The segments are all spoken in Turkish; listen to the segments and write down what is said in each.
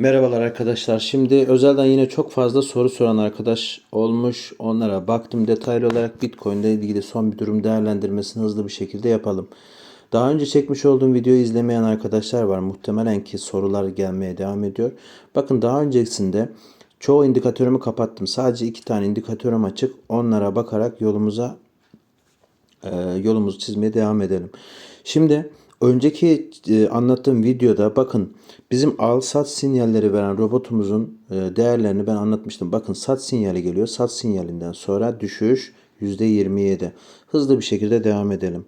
Merhabalar arkadaşlar. Şimdi özelden yine çok fazla soru soran arkadaş olmuş. Onlara baktım detaylı olarak Bitcoin ile ilgili son bir durum değerlendirmesini hızlı bir şekilde yapalım. Daha önce çekmiş olduğum videoyu izlemeyen arkadaşlar var. Muhtemelen ki sorular gelmeye devam ediyor. Bakın daha öncesinde çoğu indikatörümü kapattım. Sadece iki tane indikatörüm açık. Onlara bakarak yolumuza e, yolumuzu çizmeye devam edelim. Şimdi önceki e, anlattığım videoda bakın bizim al sat sinyalleri veren robotumuzun e, değerlerini ben anlatmıştım. Bakın sat sinyali geliyor. Sat sinyalinden sonra düşüş %27. Hızlı bir şekilde devam edelim.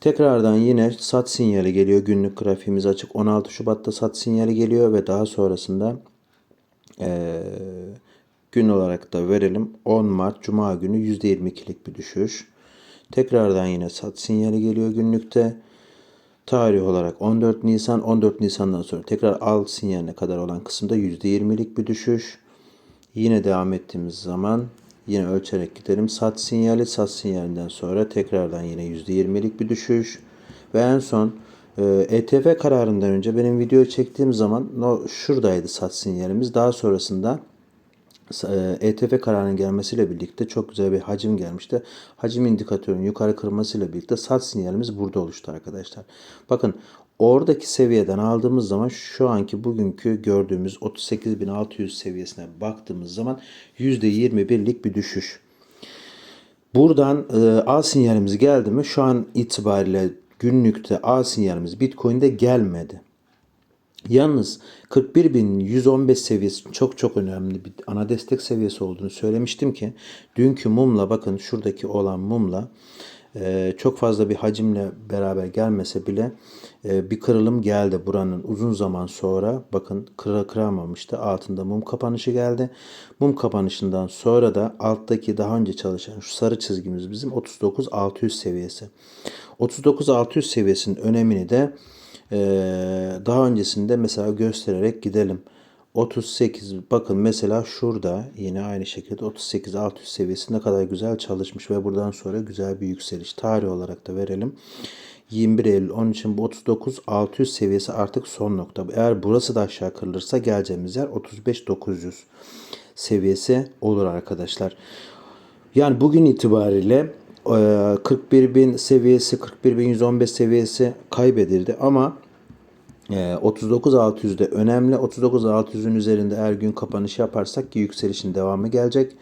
Tekrardan yine sat sinyali geliyor. Günlük grafiğimiz açık. 16 Şubat'ta sat sinyali geliyor ve daha sonrasında e, gün olarak da verelim. 10 Mart Cuma günü %22'lik bir düşüş. Tekrardan yine sat sinyali geliyor günlükte. Tarih olarak 14 Nisan, 14 Nisan'dan sonra tekrar al sinyaline kadar olan kısımda %20'lik bir düşüş. Yine devam ettiğimiz zaman yine ölçerek gidelim. Sat sinyali, sat sinyalinden sonra tekrardan yine %20'lik bir düşüş. Ve en son e, ETF kararından önce benim video çektiğim zaman no, şuradaydı sat sinyalimiz. Daha sonrasında ETF kararının gelmesiyle birlikte çok güzel bir hacim gelmişti. Hacim indikatörünün yukarı kırmasıyla birlikte sat sinyalimiz burada oluştu arkadaşlar. Bakın oradaki seviyeden aldığımız zaman şu anki bugünkü gördüğümüz 38.600 seviyesine baktığımız zaman %21'lik bir düşüş. Buradan e, A sinyalimiz geldi mi? Şu an itibariyle günlükte A sinyalimiz Bitcoin'de gelmedi. Yalnız 41.115 seviyesi çok çok önemli bir ana destek seviyesi olduğunu söylemiştim ki dünkü mumla bakın şuradaki olan mumla e, çok fazla bir hacimle beraber gelmese bile e, bir kırılım geldi buranın uzun zaman sonra. Bakın kıra kıramamıştı altında mum kapanışı geldi. Mum kapanışından sonra da alttaki daha önce çalışan şu sarı çizgimiz bizim 39.600 seviyesi. 39.600 seviyesinin önemini de daha öncesinde mesela göstererek gidelim. 38 bakın mesela şurada yine aynı şekilde 38 600 seviyesi ne kadar güzel çalışmış ve buradan sonra güzel bir yükseliş tarih olarak da verelim. 21 Eylül onun için bu 39 600 seviyesi artık son nokta. Eğer burası da aşağı kırılırsa geleceğimiz yer 35 900 seviyesi olur arkadaşlar. Yani bugün itibariyle 41.000 seviyesi 41.115 seviyesi kaybedildi ama 39.600'de önemli. 39.600'ün üzerinde eğer gün kapanış yaparsak ki yükselişin devamı gelecek.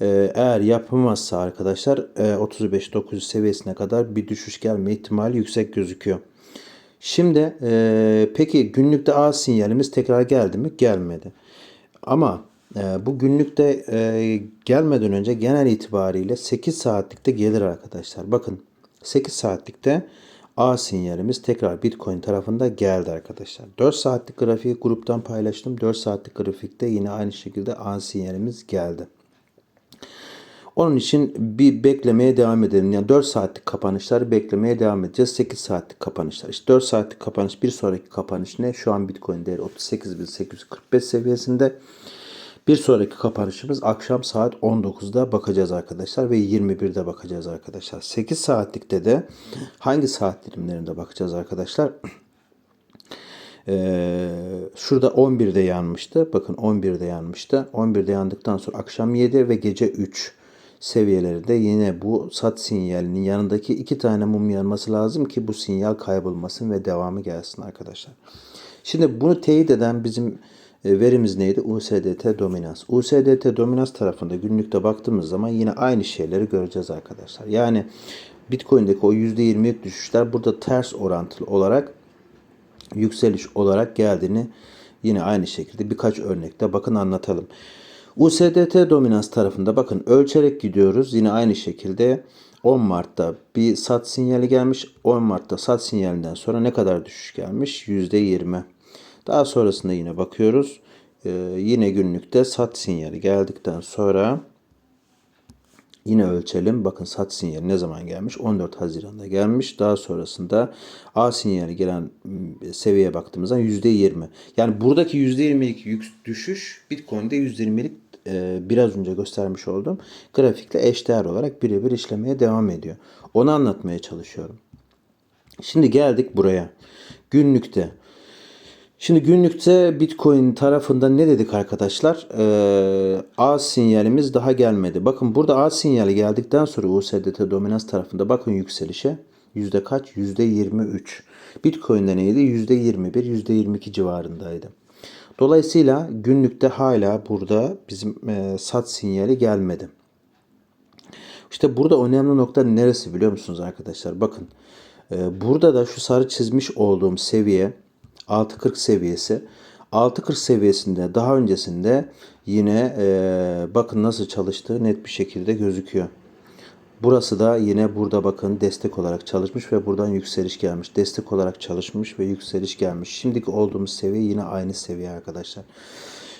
Eğer yapamazsa arkadaşlar 35.900 seviyesine kadar bir düşüş gelme ihtimali yüksek gözüküyor. Şimdi peki günlükte A sinyalimiz tekrar geldi mi? Gelmedi. Ama e, bu günlükte e, gelmeden önce genel itibariyle 8 saatlikte gelir arkadaşlar. Bakın 8 saatlikte A sinyalimiz tekrar Bitcoin tarafında geldi arkadaşlar. 4 saatlik grafiği gruptan paylaştım. 4 saatlik grafikte yine aynı şekilde A sinyalimiz geldi. Onun için bir beklemeye devam edelim. Yani 4 saatlik kapanışları beklemeye devam edeceğiz. 8 saatlik kapanışlar. İşte 4 saatlik kapanış bir sonraki kapanış ne? Şu an Bitcoin değeri 38.845 seviyesinde. Bir sonraki kapanışımız akşam saat 19'da bakacağız arkadaşlar ve 21'de bakacağız arkadaşlar. 8 saatlikte de hangi saat dilimlerinde bakacağız arkadaşlar? Ee, şurada 11'de yanmıştı. Bakın 11'de yanmıştı. 11'de yandıktan sonra akşam 7 ve gece 3 seviyelerinde yine bu sat sinyalinin yanındaki iki tane mum yanması lazım ki bu sinyal kaybolmasın ve devamı gelsin arkadaşlar. Şimdi bunu teyit eden bizim verimiz neydi? USDT dominans. USDT dominans tarafında günlükte baktığımız zaman yine aynı şeyleri göreceğiz arkadaşlar. Yani Bitcoin'deki o %20'lik düşüşler burada ters orantılı olarak yükseliş olarak geldiğini yine aynı şekilde birkaç örnekte bakın anlatalım. USDT dominans tarafında bakın ölçerek gidiyoruz. Yine aynı şekilde 10 Mart'ta bir sat sinyali gelmiş. 10 Mart'ta sat sinyalinden sonra ne kadar düşüş gelmiş? %20. Daha sonrasında yine bakıyoruz. Ee, yine günlükte sat sinyali geldikten sonra yine ölçelim. Bakın sat sinyali ne zaman gelmiş? 14 Haziran'da gelmiş. Daha sonrasında A sinyali gelen seviyeye baktığımızda %20. Yani buradaki %20'lik düşüş Bitcoin'de %20'lik e, biraz önce göstermiş olduğum grafikle eşdeğer olarak birebir işlemeye devam ediyor. Onu anlatmaya çalışıyorum. Şimdi geldik buraya. Günlükte Şimdi günlükte Bitcoin tarafında ne dedik arkadaşlar? Ee, A sinyalimiz daha gelmedi. Bakın burada A sinyali geldikten sonra USDT dominans tarafında bakın yükselişe. Yüzde kaç? Yüzde 23. Bitcoin'de neydi? Yüzde 21, yüzde 22 civarındaydı. Dolayısıyla günlükte hala burada bizim e, sat sinyali gelmedi. İşte burada önemli nokta neresi biliyor musunuz arkadaşlar? Bakın e, burada da şu sarı çizmiş olduğum seviye 6.40 seviyesi. 6.40 seviyesinde daha öncesinde yine e, bakın nasıl çalıştığı net bir şekilde gözüküyor. Burası da yine burada bakın destek olarak çalışmış ve buradan yükseliş gelmiş. Destek olarak çalışmış ve yükseliş gelmiş. Şimdiki olduğumuz seviye yine aynı seviye arkadaşlar.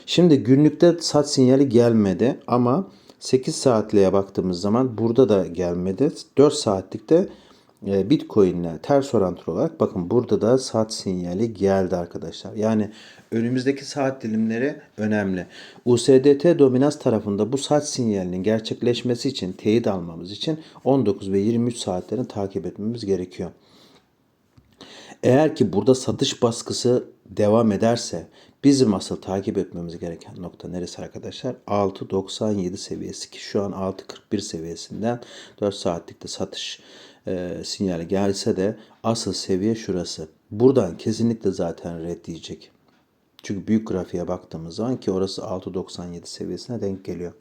Şimdi günlükte sat sinyali gelmedi ama 8 saatliğe baktığımız zaman burada da gelmedi. 4 saatlikte Bitcoin ile ters orantılı olarak bakın burada da saat sinyali geldi arkadaşlar. Yani önümüzdeki saat dilimleri önemli. USDT dominans tarafında bu saat sinyalinin gerçekleşmesi için teyit almamız için 19 ve 23 saatlerini takip etmemiz gerekiyor. Eğer ki burada satış baskısı devam ederse bizim asıl takip etmemiz gereken nokta neresi arkadaşlar? 6.97 seviyesi ki şu an 6.41 seviyesinden 4 saatlikte satış e, sinyali gelse de asıl seviye şurası. Buradan kesinlikle zaten red diyecek. Çünkü büyük grafiğe baktığımız zaman ki orası 6.97 seviyesine denk geliyor.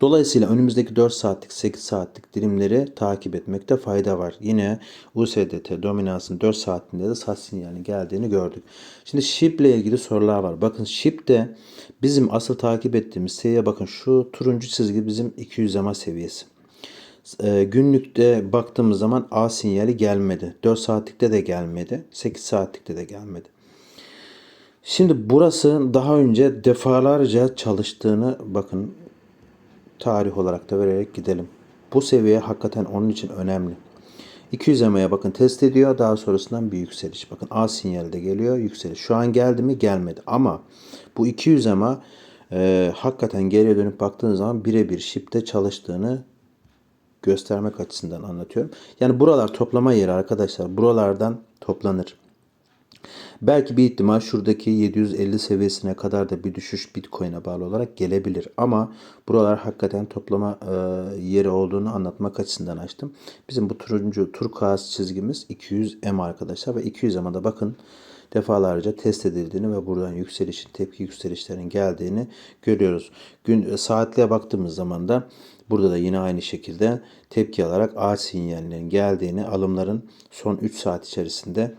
Dolayısıyla önümüzdeki 4 saatlik 8 saatlik dilimleri takip etmekte fayda var. Yine USDT dominansın 4 saatinde de sat sinyalinin geldiğini gördük. Şimdi SHIB ile ilgili sorular var. Bakın SHIB'de bizim asıl takip ettiğimiz seviye bakın şu turuncu çizgi bizim 200 EMA seviyesi. E, günlükte baktığımız zaman A sinyali gelmedi. 4 saatlikte de gelmedi. 8 saatlikte de gelmedi. Şimdi burası daha önce defalarca çalıştığını bakın tarih olarak da vererek gidelim. Bu seviye hakikaten onun için önemli. 200 EMA'ya bakın test ediyor. Daha sonrasından bir yükseliş. Bakın A sinyali de geliyor. Yükseliş. Şu an geldi mi? Gelmedi. Ama bu 200 EMA e, hakikaten geriye dönüp baktığınız zaman birebir şipte çalıştığını göstermek açısından anlatıyorum. Yani buralar toplama yeri arkadaşlar. Buralardan toplanır. Belki bir ihtimal şuradaki 750 seviyesine kadar da bir düşüş Bitcoin'e bağlı olarak gelebilir. Ama buralar hakikaten toplama e, yeri olduğunu anlatmak açısından açtım. Bizim bu turuncu turkuaz çizgimiz 200 M arkadaşlar ve 200 M'da bakın defalarca test edildiğini ve buradan yükselişin, tepki yükselişlerinin geldiğini görüyoruz. Gün saatliğe baktığımız zaman da burada da yine aynı şekilde tepki alarak A sinyallerinin geldiğini, alımların son 3 saat içerisinde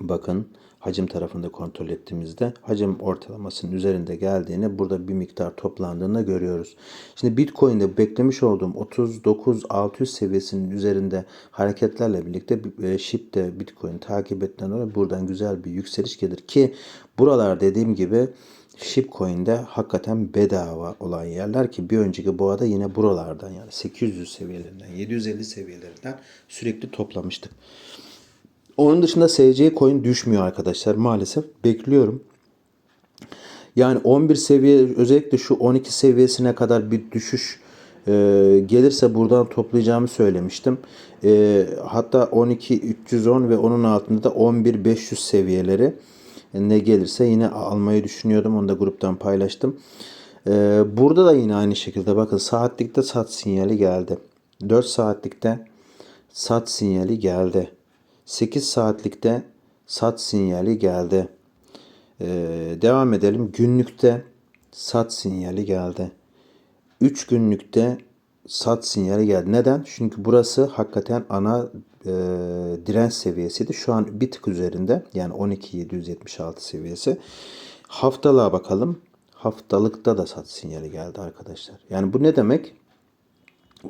bakın hacim tarafında kontrol ettiğimizde hacim ortalamasının üzerinde geldiğini burada bir miktar toplandığını görüyoruz. Şimdi Bitcoin'de beklemiş olduğum 39.600 seviyesinin üzerinde hareketlerle birlikte e, SHIB'de Bitcoin takip ettiğinden dolayı buradan güzel bir yükseliş gelir ki buralar dediğim gibi Shipcoin'de hakikaten bedava olan yerler ki bir önceki boğada yine buralardan yani 800 seviyelerinden 750 seviyelerinden sürekli toplamıştık. Onun dışında SC coin düşmüyor arkadaşlar maalesef. Bekliyorum. Yani 11 seviye özellikle şu 12 seviyesine kadar bir düşüş e, gelirse buradan toplayacağımı söylemiştim. E, hatta 12 310 ve onun altında da 11 500 seviyeleri ne gelirse yine almayı düşünüyordum. Onu da gruptan paylaştım. E, burada da yine aynı şekilde bakın saatlikte sat sinyali geldi. 4 saatlikte sat sinyali geldi. 8 saatlikte sat sinyali geldi. Ee, devam edelim. Günlükte sat sinyali geldi. 3 günlükte sat sinyali geldi. Neden? Çünkü burası hakikaten ana e, direnç seviyesiydi. Şu an bir tık üzerinde. Yani 12776 seviyesi. Haftalığa bakalım. Haftalıkta da sat sinyali geldi arkadaşlar. Yani bu ne demek?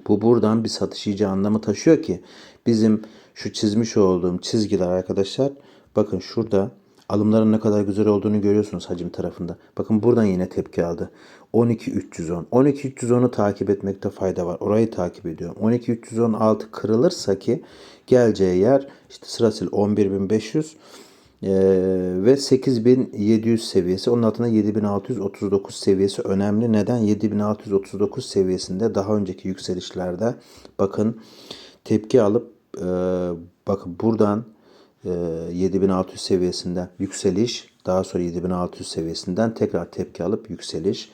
Bu buradan bir satış iyice anlamı taşıyor ki bizim şu çizmiş olduğum çizgiler arkadaşlar bakın şurada alımların ne kadar güzel olduğunu görüyorsunuz hacim tarafında. Bakın buradan yine tepki aldı. 12310. 12310'u takip etmekte fayda var. Orayı takip ediyorum. 12316 kırılırsa ki geleceği yer işte sırasıyla 11500 ee, ve 8700 seviyesi. Onun altında 7639 seviyesi önemli. Neden? 7639 seviyesinde daha önceki yükselişlerde bakın tepki alıp e, bakın buradan 7600 seviyesinden yükseliş. Daha sonra 7600 seviyesinden tekrar tepki alıp yükseliş.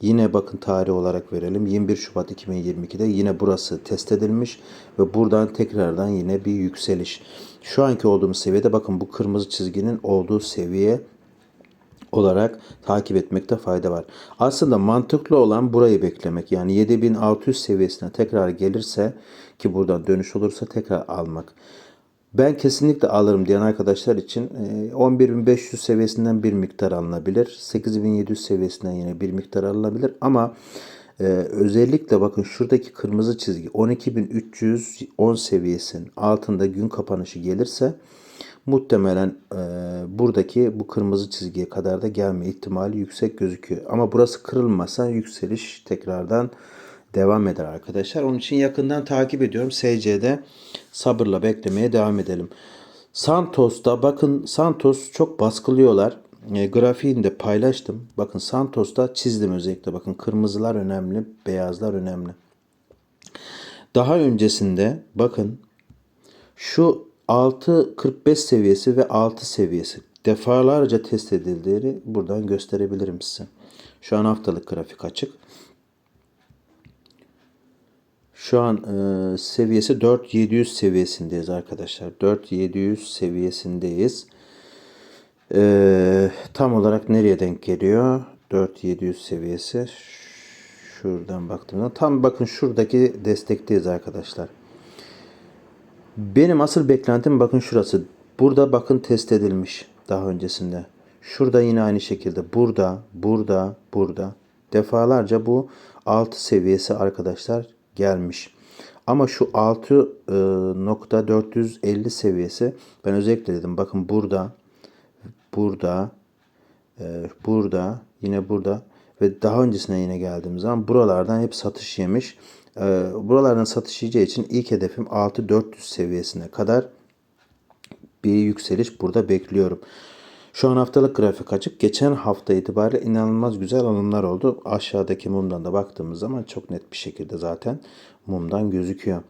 Yine bakın tarih olarak verelim. 21 Şubat 2022'de yine burası test edilmiş ve buradan tekrardan yine bir yükseliş. Şu anki olduğumuz seviyede bakın bu kırmızı çizginin olduğu seviye olarak takip etmekte fayda var. Aslında mantıklı olan burayı beklemek. Yani 7600 seviyesine tekrar gelirse ki buradan dönüş olursa tekrar almak. Ben kesinlikle alırım diyen arkadaşlar için e, 11500 seviyesinden bir miktar alınabilir. 8700 seviyesinden yine bir miktar alınabilir ama e, özellikle bakın şuradaki kırmızı çizgi 12310 seviyesinin altında gün kapanışı gelirse muhtemelen e, buradaki bu kırmızı çizgiye kadar da gelme ihtimali yüksek gözüküyor. Ama burası kırılmasa yükseliş tekrardan devam eder arkadaşlar. Onun için yakından takip ediyorum. SC'de sabırla beklemeye devam edelim. Santos'ta bakın Santos çok baskılıyorlar. E, grafiğini de paylaştım. Bakın Santos'ta çizdim özellikle. Bakın kırmızılar önemli, beyazlar önemli. Daha öncesinde bakın şu 6.45 seviyesi ve 6 seviyesi defalarca test edildiğini buradan gösterebilirim size. Şu an haftalık grafik açık. Şu an e, seviyesi 4700 seviyesindeyiz arkadaşlar. 4700 seviyesindeyiz. E, tam olarak nereye denk geliyor? 4700 seviyesi. Şuradan baktığımda tam bakın şuradaki destekteyiz arkadaşlar. Benim asıl beklentim bakın şurası. Burada bakın test edilmiş daha öncesinde. Şurada yine aynı şekilde. Burada, burada, burada. Defalarca bu 6 seviyesi arkadaşlar gelmiş. Ama şu 6.450 seviyesi ben özellikle dedim. Bakın burada, burada, e, burada, yine burada ve daha öncesine yine geldiğim zaman buralardan hep satış yemiş. E, buralardan satış yiyeceği için ilk hedefim 6400 seviyesine kadar bir yükseliş burada bekliyorum. Şu an haftalık grafik açık. Geçen hafta itibariyle inanılmaz güzel alımlar oldu. Aşağıdaki mumdan da baktığımız zaman çok net bir şekilde zaten mumdan gözüküyor.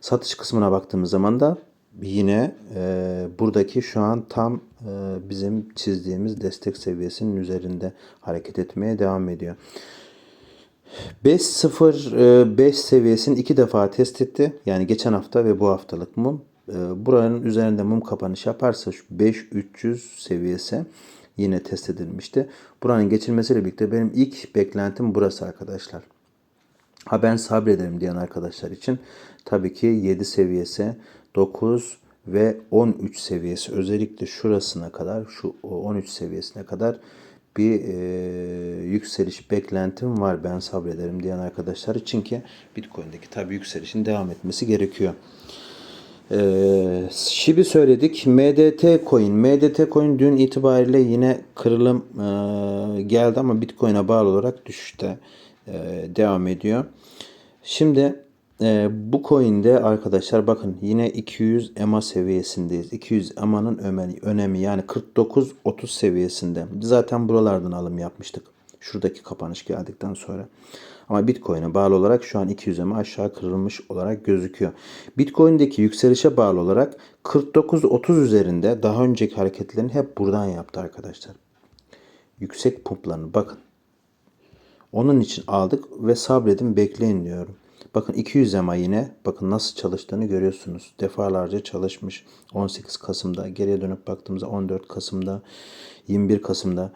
Satış kısmına baktığımız zaman da yine e, buradaki şu an tam e, bizim çizdiğimiz destek seviyesinin üzerinde hareket etmeye devam ediyor. 5.05 e, seviyesini iki defa test etti. Yani geçen hafta ve bu haftalık mum. E, buranın üzerinde mum kapanış yaparsa şu 5300 seviyesi yine test edilmişti. Buranın geçilmesiyle birlikte benim ilk beklentim burası arkadaşlar. Ha ben sabrederim diyen arkadaşlar için tabii ki 7 seviyesi, 9 ve 13 seviyesi özellikle şurasına kadar şu 13 seviyesine kadar bir e, yükseliş beklentim var ben sabrederim diyen arkadaşlar için ki Bitcoin'deki tabii yükselişin devam etmesi gerekiyor. Ee, Şibi söyledik. MDT coin. MDT coin dün itibariyle yine kırılım e, geldi ama Bitcoin'e bağlı olarak düşüşte e, devam ediyor. Şimdi e, bu coin'de arkadaşlar bakın yine 200 EMA seviyesindeyiz. 200 EMA'nın önemi, yani 49-30 seviyesinde. Zaten buralardan alım yapmıştık. Şuradaki kapanış geldikten sonra. Ama Bitcoin'e bağlı olarak şu an 200 EMA aşağı kırılmış olarak gözüküyor. Bitcoin'deki yükselişe bağlı olarak 49-30 üzerinde daha önceki hareketlerini hep buradan yaptı arkadaşlar. Yüksek pumplarını bakın. Onun için aldık ve sabredin bekleyin diyorum. Bakın 200 EMA yine bakın nasıl çalıştığını görüyorsunuz. Defalarca çalışmış. 18 Kasım'da geriye dönüp baktığımızda 14 Kasım'da 21 Kasım'da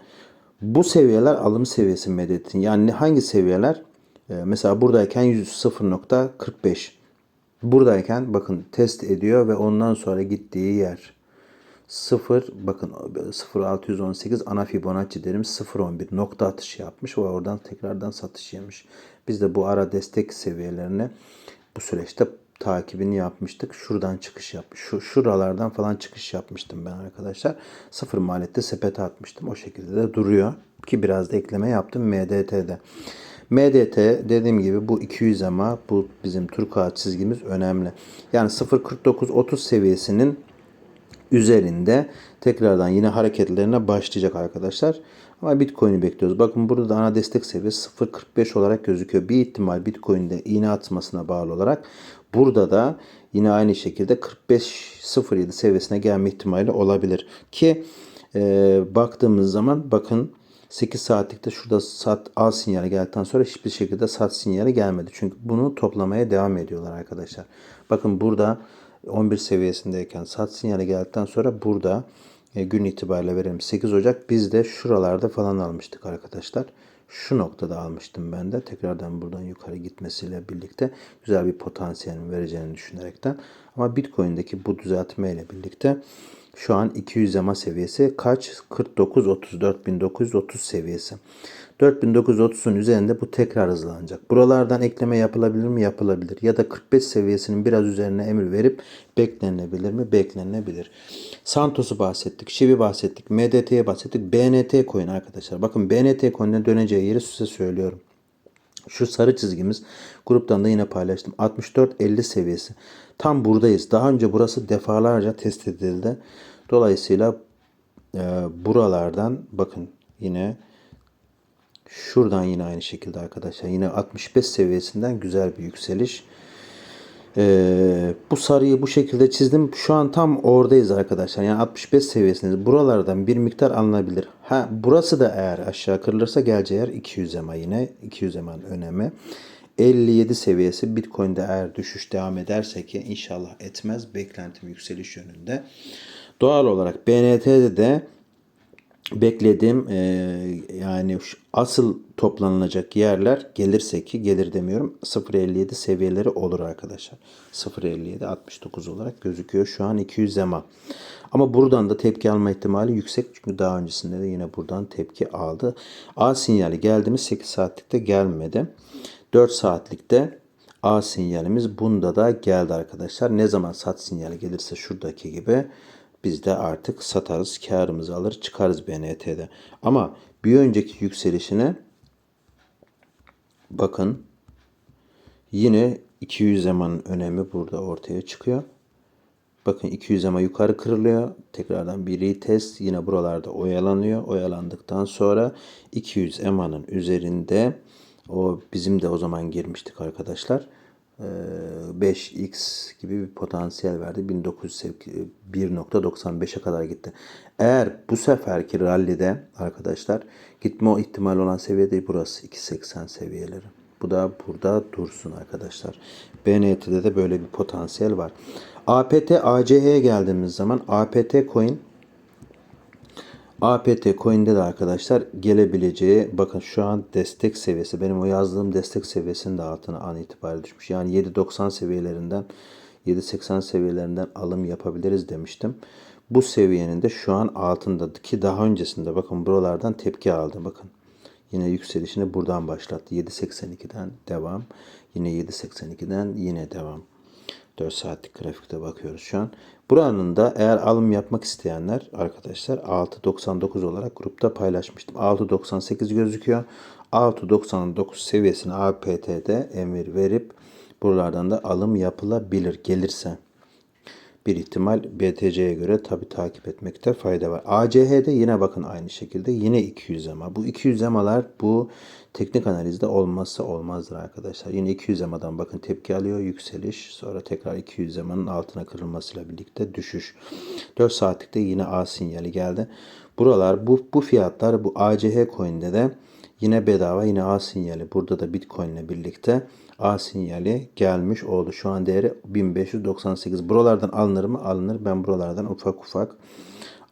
bu seviyeler alım seviyesi medeniyetin. Yani hangi seviyeler? Ee, mesela buradayken 0.45. Buradayken bakın test ediyor ve ondan sonra gittiği yer 0 bakın 0618 ana Fibonacci derim 0.11 nokta atışı yapmış ve oradan tekrardan satış yemiş. Biz de bu ara destek seviyelerine bu süreçte takibini yapmıştık. Şuradan çıkış yapmış. Şu şuralardan falan çıkış yapmıştım ben arkadaşlar. Sıfır maliyette sepete atmıştım. O şekilde de duruyor ki biraz da ekleme yaptım MDT'de. MDT dediğim gibi bu 200 ama bu bizim turkuaz çizgimiz önemli. Yani 0.49-30 seviyesinin üzerinde tekrardan yine hareketlerine başlayacak arkadaşlar. Ama Bitcoin'i bekliyoruz. Bakın burada da ana destek seviyesi 0.45 olarak gözüküyor. Bir ihtimal Bitcoin'de iğne atmasına bağlı olarak burada da yine aynı şekilde 45.07 seviyesine gelme ihtimali olabilir. Ki e, baktığımız zaman bakın 8 saatlikte şurada sat al sinyali geldikten sonra hiçbir şekilde sat sinyali gelmedi. Çünkü bunu toplamaya devam ediyorlar arkadaşlar. Bakın burada 11 seviyesindeyken sat sinyali geldikten sonra burada e, gün itibariyle verelim 8 Ocak biz de şuralarda falan almıştık arkadaşlar. Şu noktada almıştım ben de. Tekrardan buradan yukarı gitmesiyle birlikte güzel bir potansiyelin vereceğini düşünerekten. Ama Bitcoin'deki bu düzeltme ile birlikte şu an 200 EMA seviyesi kaç? 49 34 1930 seviyesi. 4930'un üzerinde bu tekrar hızlanacak. Buralardan ekleme yapılabilir mi? Yapılabilir. Ya da 45 seviyesinin biraz üzerine emir verip beklenilebilir mi? Beklenilebilir. Santos'u bahsettik. Şivi bahsettik. MDT'ye bahsettik. BNT coin arkadaşlar. Bakın BNT coin'e döneceği yeri size söylüyorum. Şu sarı çizgimiz gruptan da yine paylaştım. 64-50 seviyesi. Tam buradayız. Daha önce burası defalarca test edildi. Dolayısıyla e, buralardan bakın yine şuradan yine aynı şekilde arkadaşlar. Yine 65 seviyesinden güzel bir yükseliş. Ee, bu sarıyı bu şekilde çizdim. Şu an tam oradayız arkadaşlar. Yani 65 seviyesindeyiz. Buralardan bir miktar alınabilir. Ha burası da eğer aşağı kırılırsa geleceği yer 200 EMA yine. 200 EMA'nın önemi. 57 seviyesi Bitcoin'de eğer düşüş devam ederse ki inşallah etmez. Beklentim yükseliş yönünde. Doğal olarak BNT'de de beklediğim e, yani asıl toplanılacak yerler gelirse ki gelir demiyorum 0.57 seviyeleri olur arkadaşlar. 0.57 69 olarak gözüküyor şu an 200 EMA. Ama buradan da tepki alma ihtimali yüksek çünkü daha öncesinde de yine buradan tepki aldı. A sinyali geldi mi 8 saatlikte gelmedi. 4 saatlikte A sinyalimiz bunda da geldi arkadaşlar. Ne zaman sat sinyali gelirse şuradaki gibi biz de artık satarız, karımızı alır, çıkarız BNT'de. Ama bir önceki yükselişine bakın yine 200 EMA'nın önemi burada ortaya çıkıyor. Bakın 200 EMA yukarı kırılıyor. Tekrardan bir retest yine buralarda oyalanıyor. Oyalandıktan sonra 200 EMA'nın üzerinde o bizim de o zaman girmiştik arkadaşlar. 5x gibi bir potansiyel verdi. 1900 1.95'e kadar gitti. Eğer bu seferki rallide arkadaşlar gitme o ihtimal olan seviye değil burası 2.80 seviyeleri. Bu da burada dursun arkadaşlar. BNT'de de böyle bir potansiyel var. APT ACH'ye geldiğimiz zaman APT coin APT coin'de de arkadaşlar gelebileceği bakın şu an destek seviyesi benim o yazdığım destek seviyesinin de altına an itibariyle düşmüş. Yani 7.90 seviyelerinden 7.80 seviyelerinden alım yapabiliriz demiştim. Bu seviyenin de şu an altında ki daha öncesinde bakın buralardan tepki aldı bakın. Yine yükselişini buradan başlattı. 7.82'den devam. Yine 7.82'den yine devam. 4 saatlik grafikte bakıyoruz şu an. Buranın da eğer alım yapmak isteyenler arkadaşlar 6.99 olarak grupta paylaşmıştım. 6.98 gözüküyor. 6.99 seviyesine APT'de emir verip buralardan da alım yapılabilir gelirse. Bir ihtimal BTC'ye göre tabi takip etmekte fayda var. ACH'de yine bakın aynı şekilde yine 200 EMA. Bu 200 EMA'lar bu teknik analizde olmazsa olmazdır arkadaşlar. Yine 200 EMA'dan bakın tepki alıyor yükseliş. Sonra tekrar 200 EMA'nın altına kırılmasıyla birlikte düşüş. 4 saatlikte yine A sinyali geldi. Buralar bu, bu fiyatlar bu ACH coin'de de yine bedava yine A sinyali. Burada da Bitcoin ile birlikte A sinyali gelmiş oldu. Şu an değeri 1598. Buralardan alınır mı? Alınır. Ben buralardan ufak ufak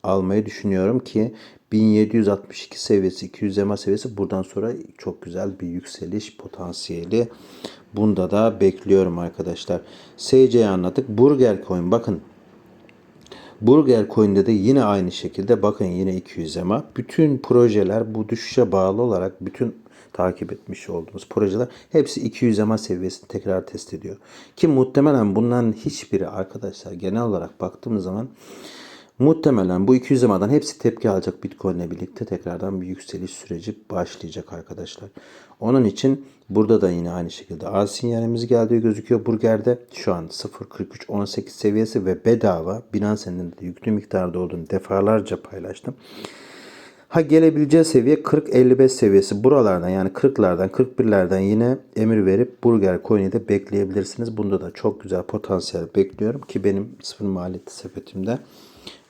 almayı düşünüyorum ki 1762 seviyesi 200 EMA seviyesi buradan sonra çok güzel bir yükseliş potansiyeli bunda da bekliyorum arkadaşlar. SC'yi anlattık. Burger Coin bakın Burger Coin'de de yine aynı şekilde bakın yine 200 EMA. Bütün projeler bu düşüşe bağlı olarak bütün takip etmiş olduğumuz projeler hepsi 200 EMA seviyesini tekrar test ediyor. Ki muhtemelen bunların hiçbiri arkadaşlar genel olarak baktığımız zaman Muhtemelen bu 200 EMA'dan hepsi tepki alacak Bitcoin ile birlikte tekrardan bir yükseliş süreci başlayacak arkadaşlar. Onun için burada da yine aynı şekilde A sinyalimiz geldiği gözüküyor Burger'de. Şu an 0.4318 seviyesi ve bedava Binance'nin de yüklü miktarda olduğunu defalarca paylaştım. Ha gelebileceği seviye 40-55 seviyesi. Buralardan yani 40'lardan 41'lerden yine emir verip Burger Coin'i de bekleyebilirsiniz. Bunda da çok güzel potansiyel bekliyorum ki benim sıfır maliyetli sepetimde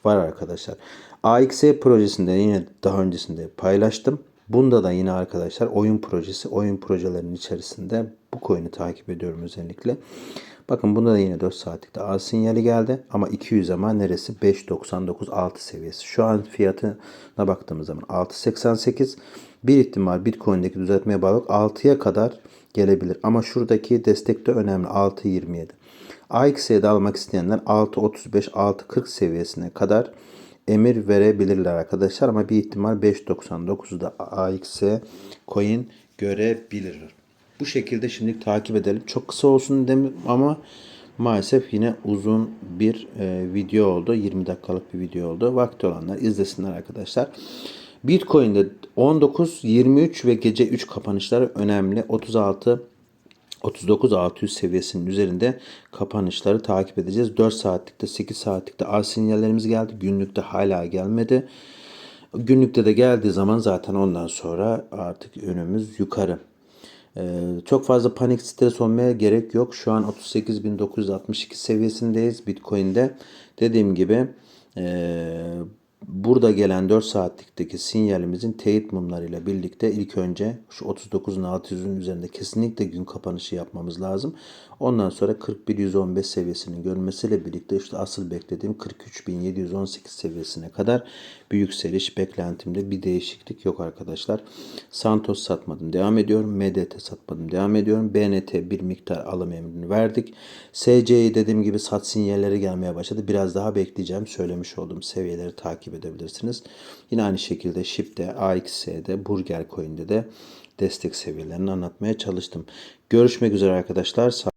var arkadaşlar. AXE projesinde yine daha öncesinde paylaştım. Bunda da yine arkadaşlar oyun projesi, oyun projelerinin içerisinde bu coin'i takip ediyorum özellikle. Bakın bunda da yine 4 saatlikte A sinyali geldi ama 200 ama neresi? 5.99 6 seviyesi. Şu an fiyatına baktığımız zaman 6.88 bir ihtimal Bitcoin'deki düzeltmeye bağlı 6'ya kadar gelebilir. Ama şuradaki destek de önemli 6.27. AX'de almak isteyenler 6.35 6.40 seviyesine kadar emir verebilirler arkadaşlar ama bir ihtimal 5.99'da AX coin görebilir. Bu şekilde şimdi takip edelim. Çok kısa olsun demem ama maalesef yine uzun bir e, video oldu. 20 dakikalık bir video oldu. Vakti olanlar izlesinler arkadaşlar. Bitcoin'de 19, 23 ve gece 3 kapanışları önemli. 36 39 600 seviyesinin üzerinde kapanışları takip edeceğiz. 4 saatlikte 8 saatlikte al sinyallerimiz geldi. Günlükte hala gelmedi. Günlükte de geldiği zaman zaten ondan sonra artık önümüz yukarı. Ee, çok fazla panik stres olmaya gerek yok. Şu an 38.962 seviyesindeyiz Bitcoin'de. Dediğim gibi ee, burada gelen 4 saatlikteki sinyalimizin teyit mumlarıyla birlikte ilk önce şu 39'un 600'ün üzerinde kesinlikle gün kapanışı yapmamız lazım. Ondan sonra 41.115 seviyesinin görmesiyle birlikte işte asıl beklediğim 43.718 seviyesine kadar bir yükseliş beklentimde bir değişiklik yok arkadaşlar. Santos satmadım devam ediyorum. MDT satmadım devam ediyorum. BNT bir miktar alım emrini verdik. SC'yi dediğim gibi sat sinyalleri gelmeye başladı. Biraz daha bekleyeceğim. Söylemiş olduğum seviyeleri takip edebilirsiniz. Yine aynı şekilde SHIB'de, AXS'de, Burger Coin'de de destek seviyelerini anlatmaya çalıştım. Görüşmek üzere arkadaşlar.